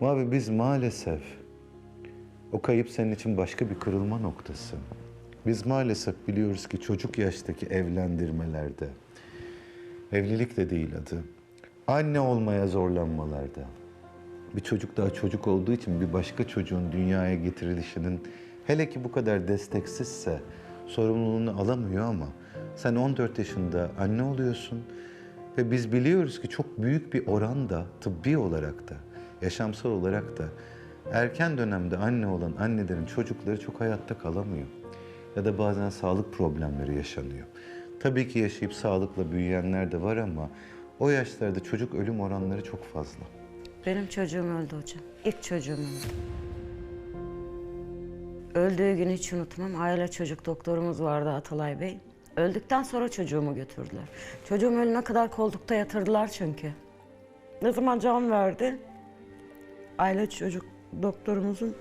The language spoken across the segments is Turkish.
Mavi biz maalesef o kayıp senin için başka bir kırılma noktası. Biz maalesef biliyoruz ki çocuk yaştaki evlendirmelerde, evlilik de değil adı, anne olmaya zorlanmalarda, bir çocuk daha çocuk olduğu için bir başka çocuğun dünyaya getirilişinin hele ki bu kadar desteksizse sorumluluğunu alamıyor ama sen 14 yaşında anne oluyorsun ve biz biliyoruz ki çok büyük bir oranda tıbbi olarak da yaşamsal olarak da erken dönemde anne olan annelerin çocukları çok hayatta kalamıyor ya da bazen sağlık problemleri yaşanıyor. Tabii ki yaşayıp sağlıkla büyüyenler de var ama o yaşlarda çocuk ölüm oranları çok fazla. Benim çocuğum öldü hocam. İlk çocuğum öldü. Öldüğü günü hiç unutmam. Aile çocuk doktorumuz vardı Atalay Bey. Öldükten sonra çocuğumu götürdüler. Çocuğum ölene kadar koltukta yatırdılar çünkü. Ne zaman can verdi? Aile çocuk doktorumuzun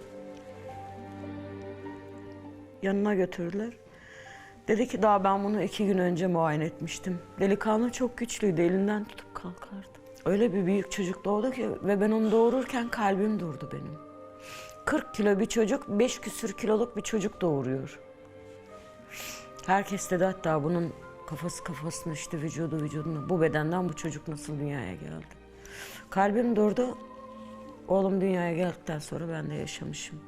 yanına götürdüler. Dedi ki daha ben bunu iki gün önce muayene etmiştim. Delikanlı çok güçlüydü, elinden tutup kalkardı. Öyle bir büyük çocuk doğdu ki ve ben onu doğururken kalbim durdu benim. 40 kilo bir çocuk, 5 küsür kiloluk bir çocuk doğuruyor. Herkes dedi hatta bunun kafası kafasına işte vücudu vücuduna. Bu bedenden bu çocuk nasıl dünyaya geldi? Kalbim durdu. Oğlum dünyaya geldikten sonra ben de yaşamışım.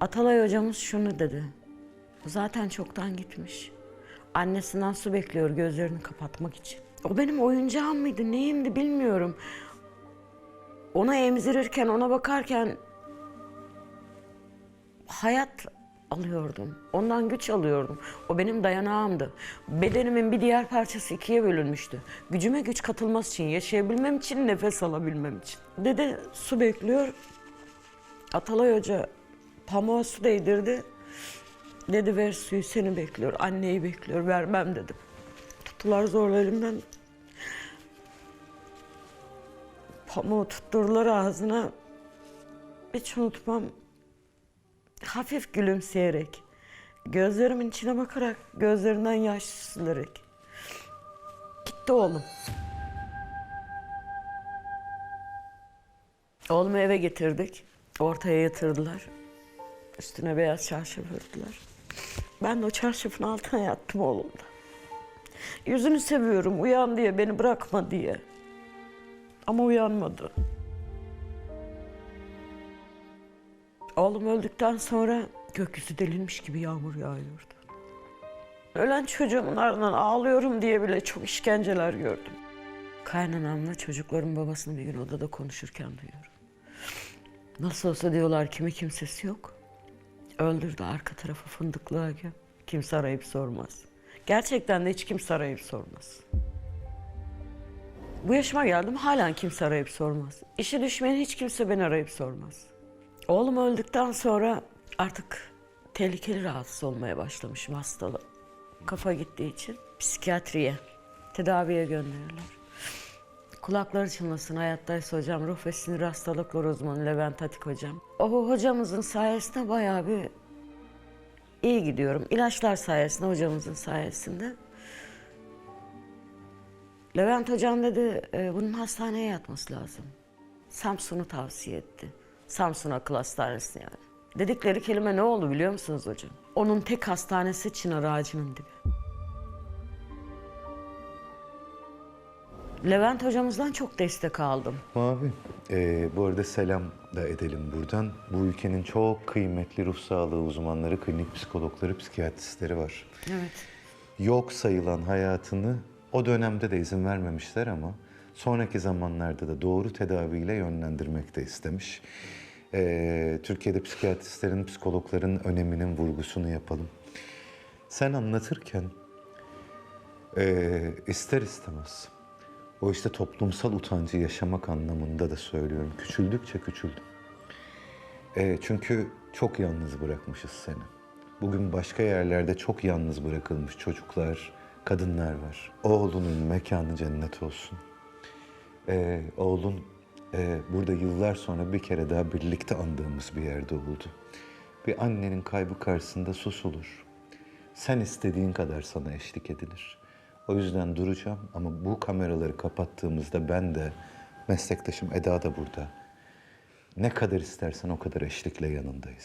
Atalay hocamız şunu dedi. Zaten çoktan gitmiş. Annesinden su bekliyor gözlerini kapatmak için. O benim oyuncağım mıydı, neyimdi bilmiyorum. Ona emzirirken, ona bakarken hayat alıyordum. Ondan güç alıyordum. O benim dayanağımdı. Bedenimin bir diğer parçası ikiye bölünmüştü. Gücüme güç katılması için, yaşayabilmem için, nefes alabilmem için. Dede su bekliyor. Atalay Hoca pamuğa su değdirdi. Dedi ver suyu seni bekliyor, anneyi bekliyor, vermem dedim. Tuttular zorla elimden. Pamuğu tutturdular ağzına. Hiç unutmam. Hafif gülümseyerek, gözlerimin içine bakarak, gözlerinden yaş süzülerek. Gitti oğlum. Oğlumu eve getirdik. Ortaya yatırdılar. Üstüne beyaz çarşaf örttüler. Ben de o çarşafın altına yattım oğlumla. Yüzünü seviyorum, uyan diye, beni bırakma diye. Ama uyanmadı. Oğlum öldükten sonra gökyüzü delinmiş gibi yağmur yağıyordu. Ölen çocuğumun ardından ağlıyorum diye bile çok işkenceler gördüm. Kaynanamla çocukların babasını bir gün odada konuşurken duyuyorum. Nasıl olsa diyorlar kimi kimsesi yok. Öldürdü arka tarafı fındıklığa göm. Kimse arayıp sormaz. Gerçekten de hiç kimse arayıp sormaz. Bu yaşıma geldim halen kimse arayıp sormaz. İşi düşmeyen hiç kimse beni arayıp sormaz. Oğlum öldükten sonra artık tehlikeli rahatsız olmaya başlamışım hastalı. Kafa gittiği için psikiyatriye, tedaviye gönderiyorlar. Kulakları çınlasın hayattaysa hocam ruh ve sinir hastalıkları uzmanı Levent Atik hocam. O hocamızın sayesinde bayağı bir iyi gidiyorum. İlaçlar sayesinde hocamızın sayesinde. Levent hocam dedi "E, bunun hastaneye yatması lazım. Samsun'u tavsiye etti. Samsun Akıl Hastanesi yani. Dedikleri kelime ne oldu biliyor musunuz hocam? Onun tek hastanesi çınar ağacının dibi. Levent hocamızdan çok destek aldım. Mavi, ee, bu arada selam da edelim buradan. Bu ülkenin çok kıymetli ruh sağlığı uzmanları, klinik psikologları, psikiyatristleri var. Evet. Yok sayılan hayatını o dönemde de izin vermemişler ama sonraki zamanlarda da doğru tedaviyle yönlendirmek de istemiş. Ee, Türkiye'de psikiyatristlerin, psikologların öneminin vurgusunu yapalım. Sen anlatırken ee, ister istemez o işte toplumsal utancı yaşamak anlamında da söylüyorum. Küçüldükçe küçüldüm. Ee, çünkü çok yalnız bırakmışız seni. Bugün başka yerlerde çok yalnız bırakılmış çocuklar, kadınlar var. Oğlunun mekanı cennet olsun. Ee, oğlun e, burada yıllar sonra bir kere daha birlikte andığımız bir yerde oldu. Bir annenin kaybı karşısında susulur. Sen istediğin kadar sana eşlik edilir. O yüzden duracağım ama bu kameraları kapattığımızda ben de meslektaşım Eda da burada. Ne kadar istersen o kadar eşlikle yanındayız.